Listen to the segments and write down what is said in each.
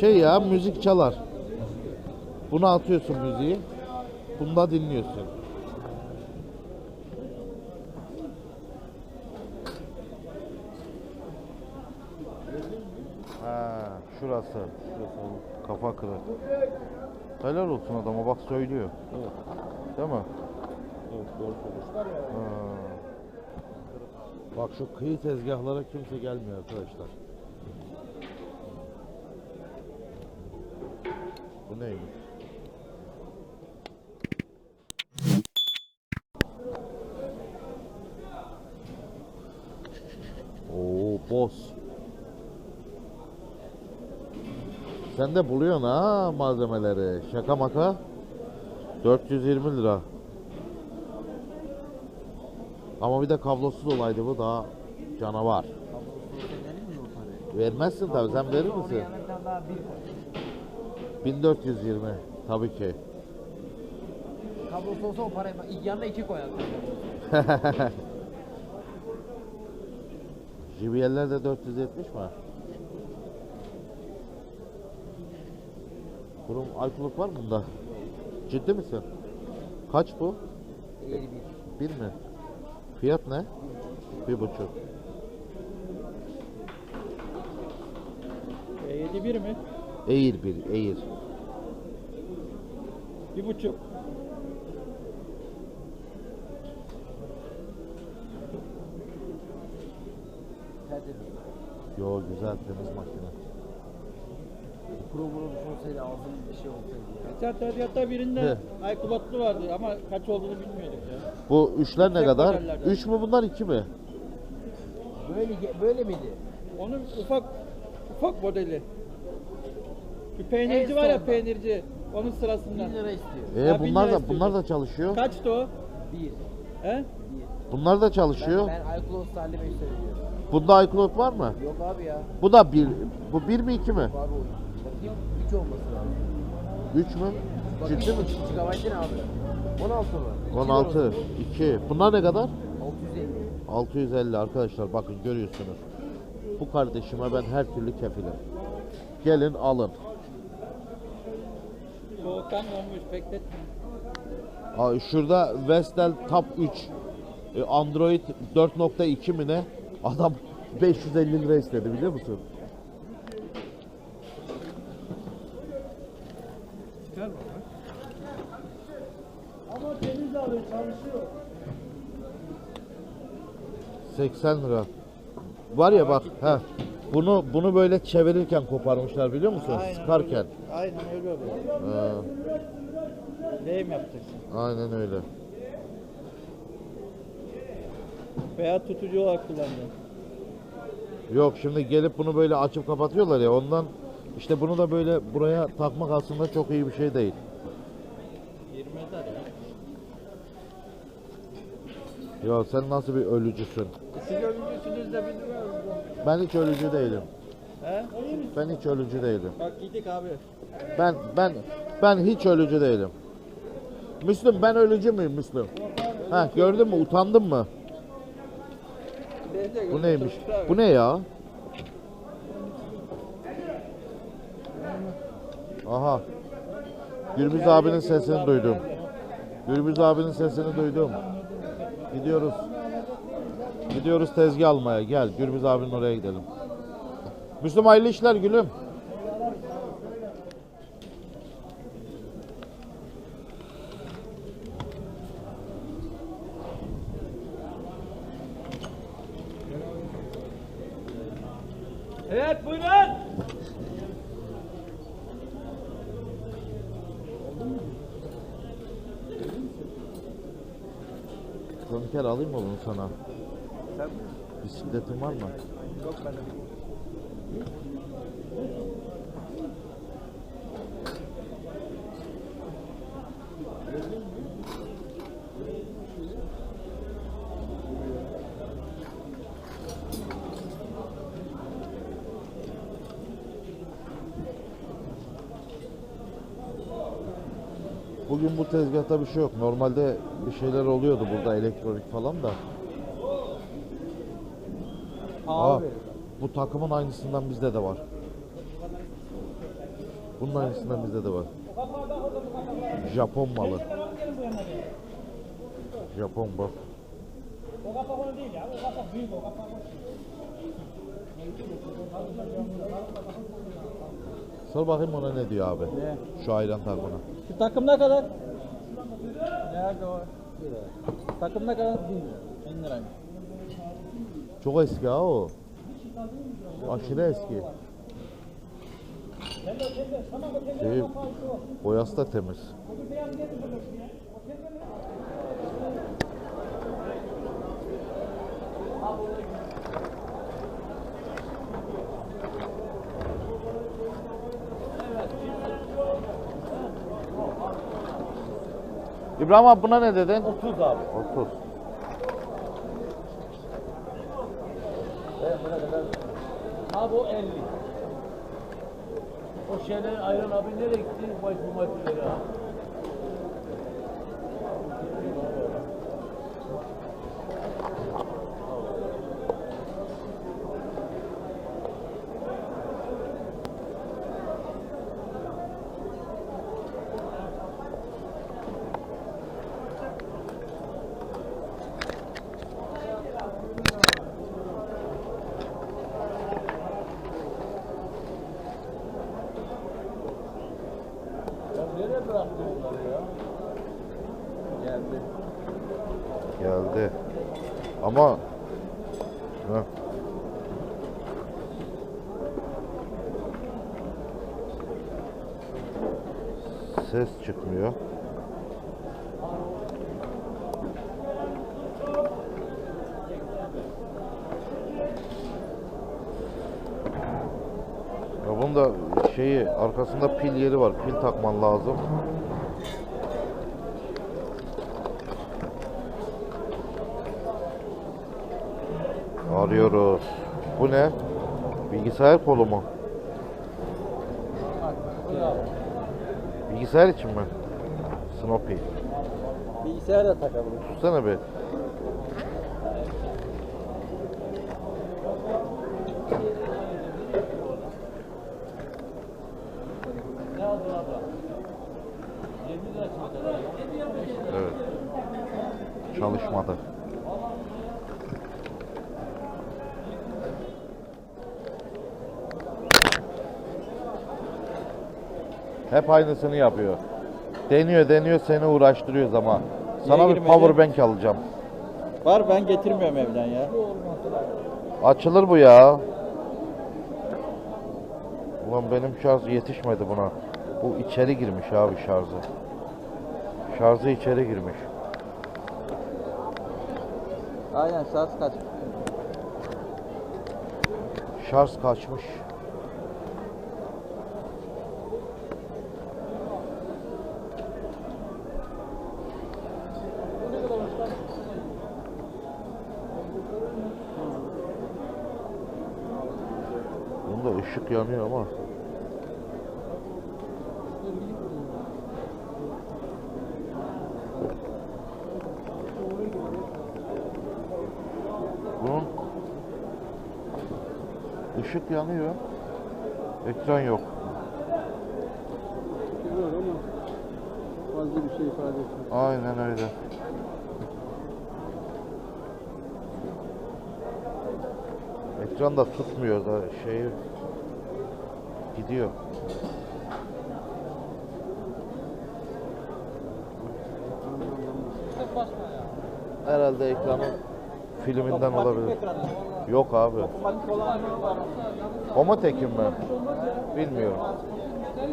Şey ya müzik çalar. Bunu atıyorsun müziği. Bunda dinliyorsun. Ha, şurası. Şurası kafa kırık. Helal olsun adama bak söylüyor. Evet. Değil mi? Evet doğru söylüyorsun. Ha. Bak şu kıyı tezgahlara kimse gelmiyor arkadaşlar. Bu neymiş? Oo boss. Sen de buluyorsun ha malzemeleri. Şaka maka. 420 lira. Ama bir de kablosuz olaydı bu daha canavar. Vermezsin tabii sen verir misin? 1420 tabii ki. Kablosu olsa o parayı yanına iki koyar. JBL'ler de 470 mi? Bunun iCloud var mı bunda? Ciddi misin? Kaç bu? Eğri bir. Bir mi? Fiyat ne? Bir buçuk. E7 bir mi? Eğir bir, eğir. Bir buçuk. Yo güzel temiz makine. Programı düşünseydi ağzının bir şey olsaydı. Geçen tezgahta birinde He. Aykubatlı vardı ama kaç olduğunu bilmiyorduk ya. Bu üçler ne kadar? modellerden. Üç mü bunlar iki mi? Böyle böyle miydi? Onun ufak ufak modeli. Bir peynirci En var ya sonda. peynirci. Onun sırasından. 1000 lira istiyor. E Ha, bin bunlar lira da bunlar da çalışıyor. Kaçtı o? Bir. He? Bunlar da çalışıyor. Ben, ben iCloud Salih Bey söylüyorum. Bunda iCloud var mı? Yok abi ya. Bu da bir. Bu bir mi iki mi? Bakayım 3 olması lazım. Üç mü? Bakayım, Ciddi mi? GB ne abi? 16 mı? 16. 2. Bunlar ne kadar? 650. 650 arkadaşlar bakın görüyorsunuz. Bu kardeşime ben her türlü kefilim. Gelin alın. Soğuktan donmuş bekletme. Aa, Şurada Vestel Tab 3 e, Android 4.2 mi ne? Adam 550 lira istedi biliyor musun? Gel Ama temiz abi çalışıyor. 80 lira. Var ya bak ha. Bunu bunu böyle çevirirken koparmışlar biliyor musun? Sıkarken. Aynen öyle oluyor. Ha, Lehim yapacaksın. aynen öyle. Veya tutucu olarak kullanacağım. Yok şimdi gelip bunu böyle açıp kapatıyorlar ya ondan işte bunu da böyle buraya takmak aslında çok iyi bir şey değil. 20 eder ya. Ya sen nasıl bir ölücüsün? Siz ölümcüsünüz de bilmiyorum. Ben hiç ölücü değilim. He? Ben hiç ölücü değilim. Bak gittik abi. Ben ben ben hiç ölücü değilim. Müslüm ben ölücü müyüm Müslüm? Ha gördün mü utandın mı? Bu neymiş? Bu ne ya? Aha. Gürbüz abinin sesini duydum. Gürbüz abinin sesini duydum. Gidiyoruz. Gidiyoruz tezgah almaya. Gel Gürbüz abinin oraya gidelim. Müslüm hayırlı işler gülüm. Evet buyurun. Kroniker alayım mı bunu sana? Bisikletin var mı? Yok ben Bugün bu tezgahta bir şey yok. Normalde bir şeyler oluyordu burada elektronik falan da. Aa, bu takımın aynısından bizde de var. Bunun aynısından bizde de var. Japon malı. Japon bak. O kapak onu değil ya. O kapak büyük o kapak. Sor bakayım ona ne diyor abi. Ne? Şu ayran takımına. Şu takım ne kadar? Nerede o? Takım ne kadar? 1000 liraymış. Çok eski ha o. Aşırı eski. Şey, boyası da temiz. İbrahim abi buna ne dedin? 30 abi. 30. Abi o 50. O şeyler Ayran abi nereye gitti? Bu maçları ya. Ya nereye bıraktın bunları ya? Geldi. Geldi. Ama Heh. ses çıkmıyor. Ya bunun da şeyi arkasında pil yeri var. Pil takman lazım. Arıyoruz. Bu ne? Bilgisayar kolu mu? Bilgisayar için mi? Snoopy. Bilgisayar da takabilir. Tutsana bir. Ne aldın abla? 20 lira çıktı. Evet. Çalışmadı. Hep aynısını yapıyor. Deniyor deniyor seni uğraştırıyoruz ama. Sana bir girmedi? power bank alacağım. Var ben getirmiyorum evden ya. Açılır bu ya. Ulan benim şarj yetişmedi buna. Bu içeri girmiş abi şarjı. Şarjı içeri girmiş. Aynen şarj kaç? Şarj kaçmış. Işık yanıyor ama. Bunun ışık yanıyor. Ekran yok. Var ama fazla bir şey ifade etmiyor. Aynen öyle. Ekran da tutmuyor da şeyi gidiyor. Herhalde ekranın filminden olabilir. Yok abi. Homo tekim mi? Bilmiyorum.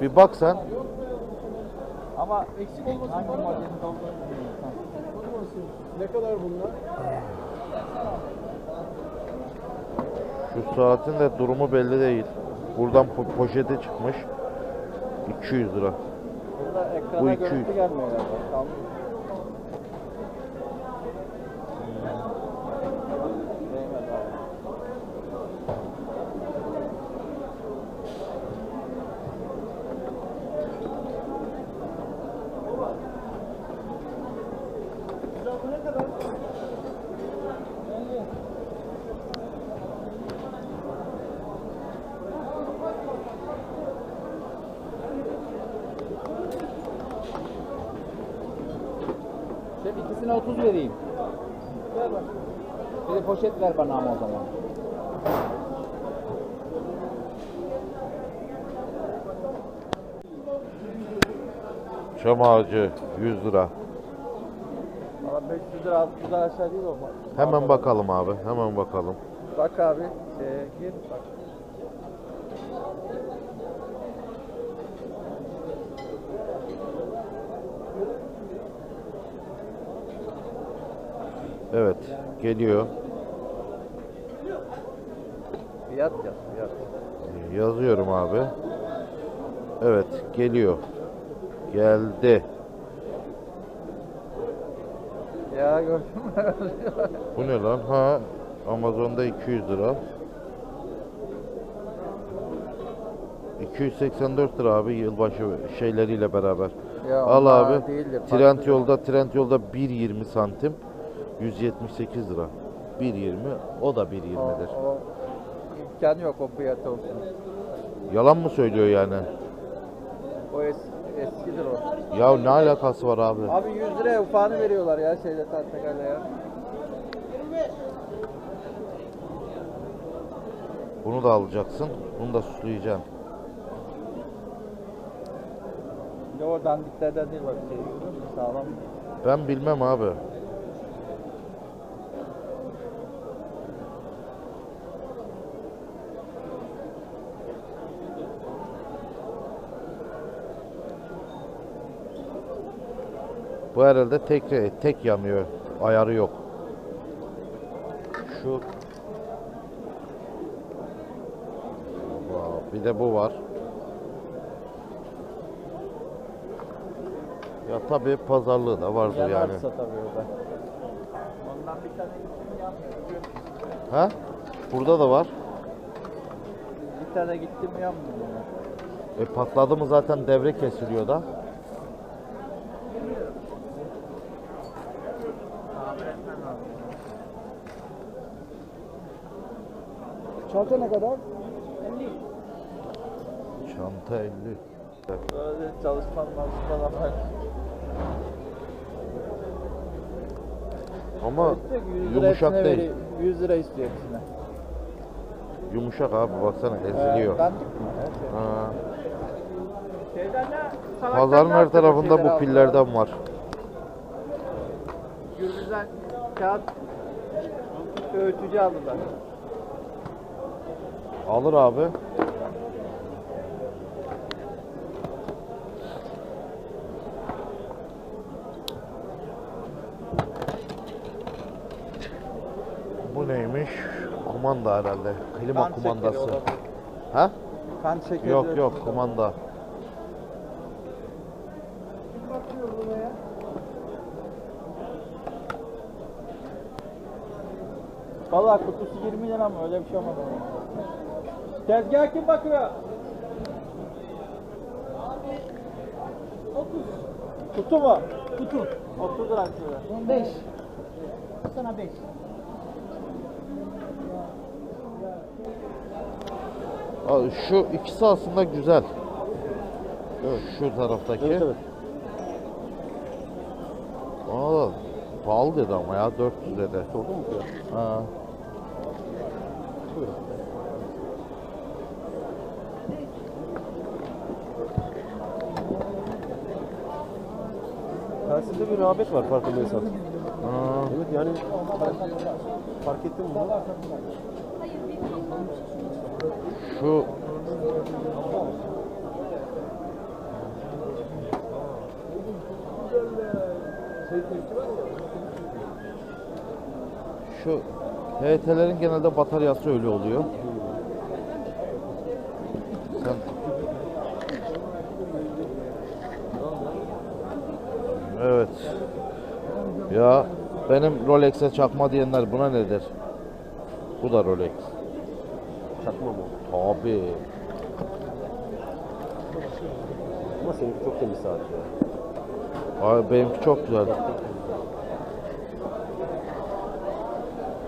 Bir bak sen. Ama eksik olmasın. Hangi olduğunu Ne kadar bunlar? Şu saatin de durumu belli değil. Buradan po- poşete çıkmış. 200 lira. Burada ekrana Bu 200. görüntü gelmiyor galiba. Tamam. Değmez abi. vereyim? Bir de poşet ver bana ama o zaman. Çam ağacı 100 lira. Valla 500 lira 600 lira aşağı değil o. Hemen bakalım abi. Hemen bakalım. Bak abi. Şeye gir bak. Evet. Geliyor. Fiyat yaz fiyat. Yazıyorum abi. Evet. Geliyor. Geldi. Ya gördün mü? Bu ne lan? Ha. Amazon'da 200 lira. 284 lira abi yılbaşı şeyleriyle beraber. Ya Al abi. değildir, Trend yolda Trend yolda 1.20 santim. 178 lira. 1.20 o da 1.20'dir. İmkanı yok o fiyat olsun. Yalan mı söylüyor yani? O es, eskidir o. Ya ne alakası var abi? Abi 100 liraya ufağını veriyorlar ya şeyde Tahtakale'ye ya. Bunu da alacaksın. Bunu da süsleyeceksin. Bir de o dandiklerden değil bak şey? Sağlam. Ben bilmem abi. Bu herhalde tek tek yanıyor. Ayarı yok. Şu Wow, bir de bu var. Ya tabii pazarlığı da vardır yani. Tabii o da. Ondan bir tane? Ha? Burada da var. Bir tane gittim yanmıyor. E patladı mı zaten devre kesiliyor da. Çanta ne kadar? Çanta 50. Böyle çalışmam lazım falan. Ama Diyor ki 100 lira yumuşak değil. vereyim. 100 lira istiyor hepsine. Yumuşak abi baksana eziliyor. Ee, dandik mi? Her şey. Ha. Şeyden de salaktan Pazarın her tarafında bu pillerden var. Gürbüz'den kağıt öğütücü aldılar. Alır abi. Bu neymiş? Kumanda herhalde. Klima şekeri kumandası. olabilir. Ha? Kan şekeri. Yok yok kumanda. Valla kutusu 20 lira mı? Öyle bir şey olmadı. Tezgah kim bakıyor? 30. Kutu mu? Kutu. 30 lira şöyle. 5. Sana 5. Abi Şu ikisi aslında güzel. Şu taraftaki. Evet evet. Aa, pahalı dedi ama ya 400 dedi. Sordun mu? Ha. Buyurun. Telsizde bir rağbet var farkındaysan. Ha. Evet yani fark ettim bunu. Şu Şu HT'lerin genelde bataryası öyle oluyor. Sen Evet. Ya benim Rolex'e çakma diyenler buna nedir? Bu da Rolex. Çakma mı? Tabii. Ama seninki çok temiz saat ya. Abi benimki çok güzel.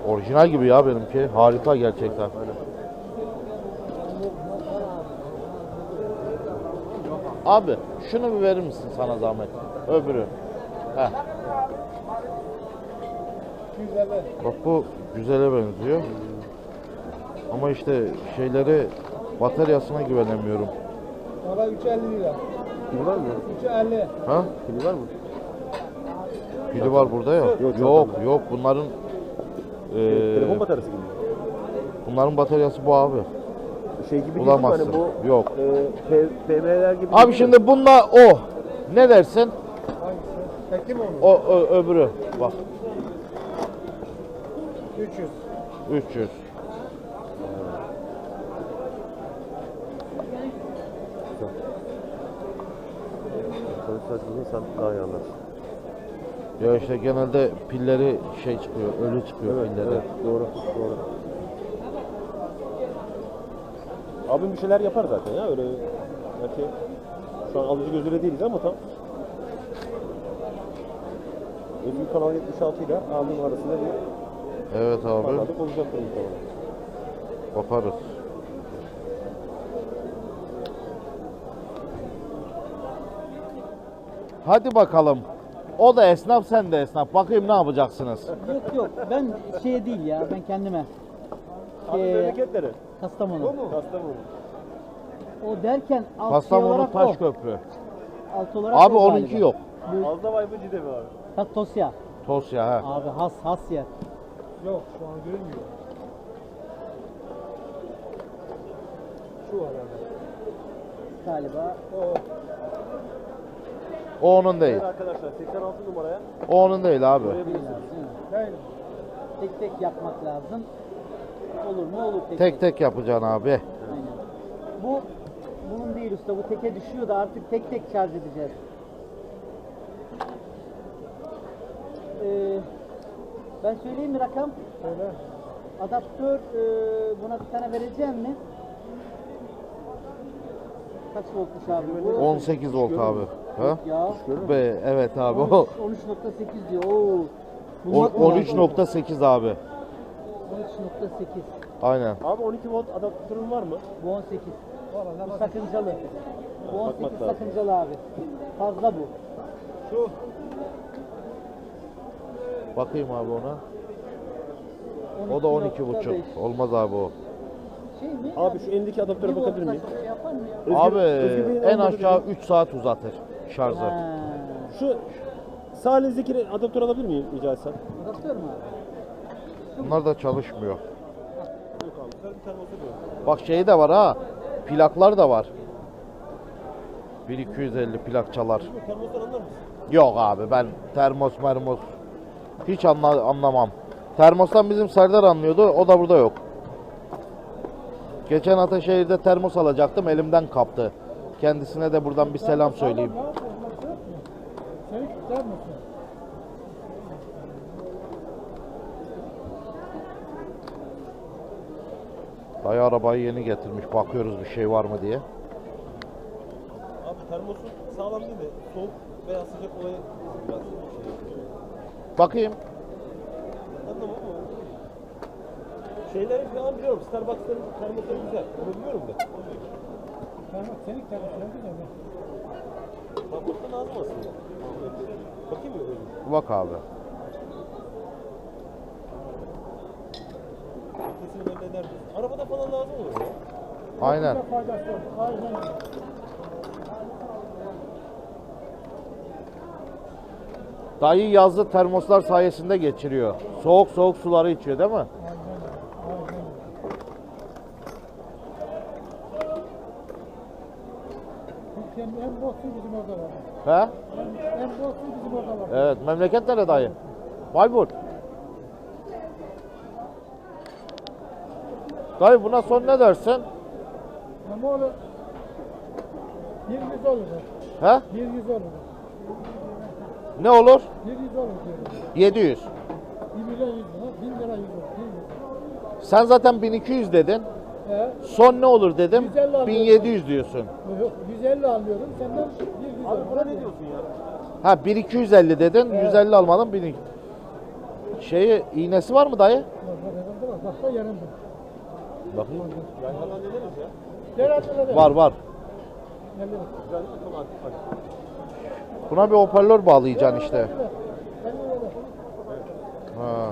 Orijinal gibi ya benimki. Harika gerçekten. Aynen. Abi şunu bir verir misin sana zahmet? Öbürü. Heh. 250. Bak bu güzele benziyor. Ama işte şeyleri bataryasına güvenemiyorum. Valla 350 lira. Pil var mı? 350. Ha? Pili var mı? Pili var burada ya. Yok, Yok yok bunların eee, Telefon bataryası gibi. bunların bataryası bu abi. Şey gibi değil mi? Bulamazsın. Hani bu Yok. e, PM'ler gibi Abi değil şimdi bununla o. Ne dersin? Hangisi? Tekli mi onu? O ö- öbürü. Bak 300. 300. Çalışsaydın insan daha iyi anlar. Ya işte genelde pilleri şey çıkıyor, ölü çıkıyor Evet, pilleri. evet, doğru, doğru. Abim bir şeyler yapar zaten ya öyle. Belki şu an alıcı gözüyle değiliz ama tam. Özgür Kanal 76 ile abim arasında bir Evet abi. parladık olacaktır muhtemelen. Bakarız. Hadi bakalım. O da esnaf, sen de esnaf. Bakayım ne yapacaksınız? Yok yok ben şey değil ya ben kendime. Abi Ee, memleketleri. Kastamonu. Kastamonu. O derken alt şey Kastamonu olarak Taşköprü. o. Alt olarak Abi o onunki galiba. yok. Bu Azda vay bu cide mi abi? ha, Tosya. Tosya ha. Abi has has yer. Yok şu an görünmüyor. Şu var abi. Galiba. O. O onun değil. Arkadaşlar 86 numaraya O onun değil abi. koyabilirsiniz. Değil mi? Tek tek yapmak lazım. Olur mu olur tek Tek tek yapacaksın abi. Aynen. Bu bunun değil usta bu teke düşüyor da artık tek tek şarj edeceğiz. Ee, ben söyleyeyim mi rakam? Söyle. Adaptör e, buna bir tane vereceğim mi? Kaç voltmuş abi bu? 18 volt abi. Ha? Ya. Be, evet abi. 13 O 13.8 diyor. Oo. Mı lazım? 13.8 abi. 13.8. Aynen. Abi 12 volt adaptörün var mı? Bu 18. Valla ne Bu sakıncalı. Bu 18 Bakmak lazım. sakıncalı abi. Fazla bu. Şu. Bakayım abi ona. O da 12.5. Olmaz abi o. Şey? Abi şu elindeki adaptöre bakabilir miyim? Abi en aşağı bir- 3 saat uzatır şarjı. Şu sağ elinizdeki adaptör alabilir miyim rica etsem? Adaptör mü abi? Bunlar da çalışmıyor. Bak şey de var ha. Plaklar da var. 1250 plak çalar. Bu termostan anlar mısın? Yok abi ben termos mermos hiç anla, anlamam. Termostan bizim Serdar anlıyordu. O da burada yok. Geçen Ataşehir'de termos alacaktım. Elimden kaptı. Kendisine de buradan bir selam söyleyeyim. Dayı arabayı yeni getirmiş. Bakıyoruz bir şey var mı diye. Abi termosu sağlam değil de soğuk veya sıcak olayı biraz şey. Bakayım. Anlamam ama. Şeyleri falan biliyorum. Starbucks'ların termosları güzel. Onu biliyorum da. Tamam, senin tarafın güzel mi? Bakmakta lazım aslında. Bakayım mı öyle? Bak abi. Kesin halleder. Arabada falan lazım olur ya. Aynen. Faydası. Aynen. Dayı yazlı termoslar sayesinde geçiriyor. Soğuk soğuk suları içiyor değil mi? En bol bizim orada var. He? En, en bol bizim orada var. Evet. Memleket nere dayı? Bayburt. Dayı buna son ne dersin? Ama bir yüz olur. He? Bir yüz olur. Ne olur? Bir yüz olur diyorum. 700. Bir milyon yüz lira, bin lira yüz olur. Bir yüz. Sen zaten 1200 dedin. He? Son ne olur dedim. 150 alıyorum. 1700 diyorsun. Yok, 150 alıyorum. Senden bir yüz Abi olur. buna ne diyorsun ya? Ha 1250 dedin. Evet. 150 almadın. 1200. Şeyi iğnesi var mı dayı? Bak bak yanımda bak. Bak da yanımda. Bakayım. Yayhandan ne deriz ya? Gel hadi Var var. Güzel tamam hadi. Buna bir hoparlör bağlayacaksın işte. Ha.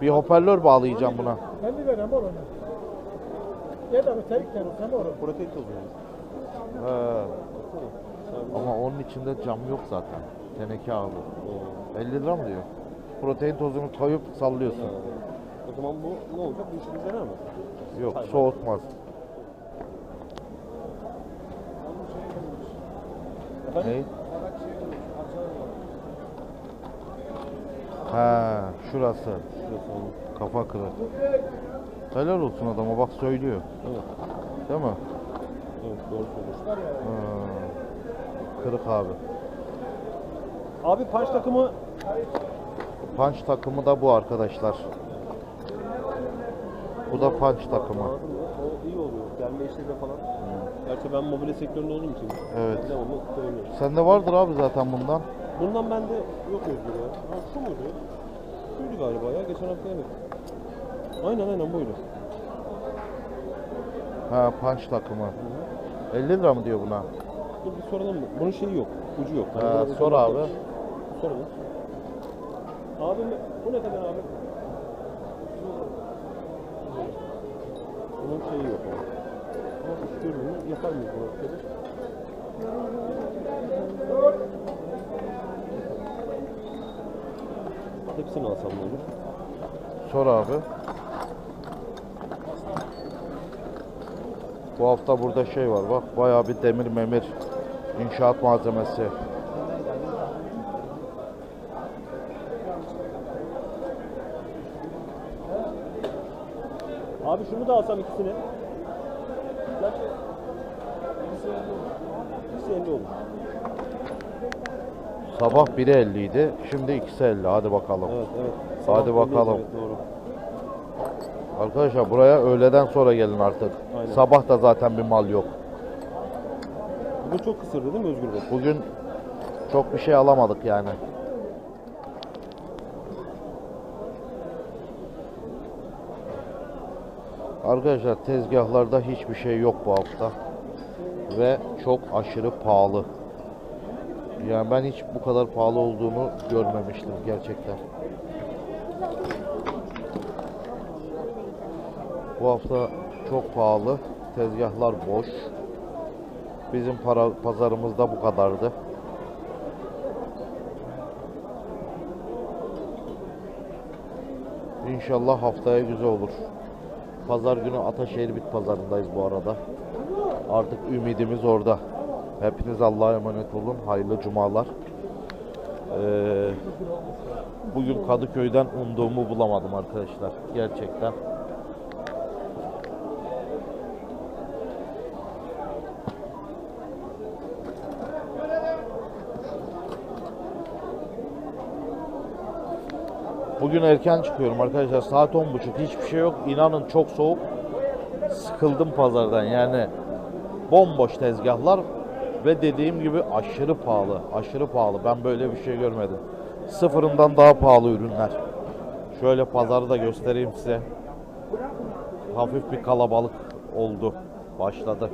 Bir hoparlör bağlayacağım buna. Ben mi vereyim oğlum? Ya da bir terik terik sen oğlum. Protein tozu. Ama onun içinde cam yok zaten. Teneke abi. 50 lira mı diyor? Protein tozunu koyup sallıyorsun. O zaman bu ne olacak? Bu işimize yarar mı? Yok soğutmaz. Efendim? Ne? Ha, şurası. Şurası. Kafa kırık. Helal olsun adama bak söylüyor. Evet. Değil mi? Evet doğru söylüyorsun. Ha. Kırık abi. Abi punch takımı Punch takımı da bu arkadaşlar. Bu da punch takımı. Anladın mı? O iyi oluyor. Gelme işleri falan. Gerçi ben mobilya sektöründe olduğum için. Evet. Devamlı kullanıyorum. Sende vardır abi zaten bundan. Bundan bende yok Özgür ya. Ha, şu muydu? Şuydu galiba ya. Geçen hafta evet. Aynen aynen buydu. Ha punch takımı. 50 lira mı diyor buna? Dur bir soralım mı? Bunun şeyi yok. Ucu yok. Ha, bunu sor soralım. abi. Soralım. Abi bu ne kadar abi? Bunun şeyi yok abi. Ama istiyorum bunu. Yapar mıyız bunu? Şöyle. Hepsini alsam ne olur? Sor abi. Bu hafta burada şey var bak bayağı bir demir memir inşaat malzemesi. Abi şunu da alsam ikisini. Gerçi ikisi 50 olur. Sabah 1'e 50 idi. Şimdi 2'si 50. Hadi bakalım. Evet evet. Hadi bakalım. Evet, doğru. Arkadaşlar buraya öğleden sonra gelin artık. Aynen. Sabah da zaten bir mal yok. Bu çok kısırdı değil mi Özgür Bey? Bugün çok bir şey alamadık yani. Arkadaşlar tezgahlarda hiçbir şey yok bu hafta. Ve çok aşırı pahalı. Yani ben hiç bu kadar pahalı olduğunu görmemiştim gerçekten. Bu hafta çok pahalı. Tezgahlar boş. Bizim para pazarımızda bu kadardı. İnşallah haftaya güzel olur. Pazar günü Ataşehir Bit Pazarındayız bu arada. Artık ümidimiz orada. Hepiniz Allah'a emanet olun. Hayırlı cumalar. Ee, bugün Kadıköy'den umduğumu bulamadım arkadaşlar. Gerçekten. Bugün erken çıkıyorum arkadaşlar. Saat 10.30. Hiçbir şey yok. İnanın çok soğuk. Sıkıldım pazardan. Yani bomboş tezgahlar ve dediğim gibi aşırı pahalı. Aşırı pahalı. Ben böyle bir şey görmedim. Sıfırından daha pahalı ürünler. Şöyle pazarı da göstereyim size. Hafif bir kalabalık oldu. Başladı.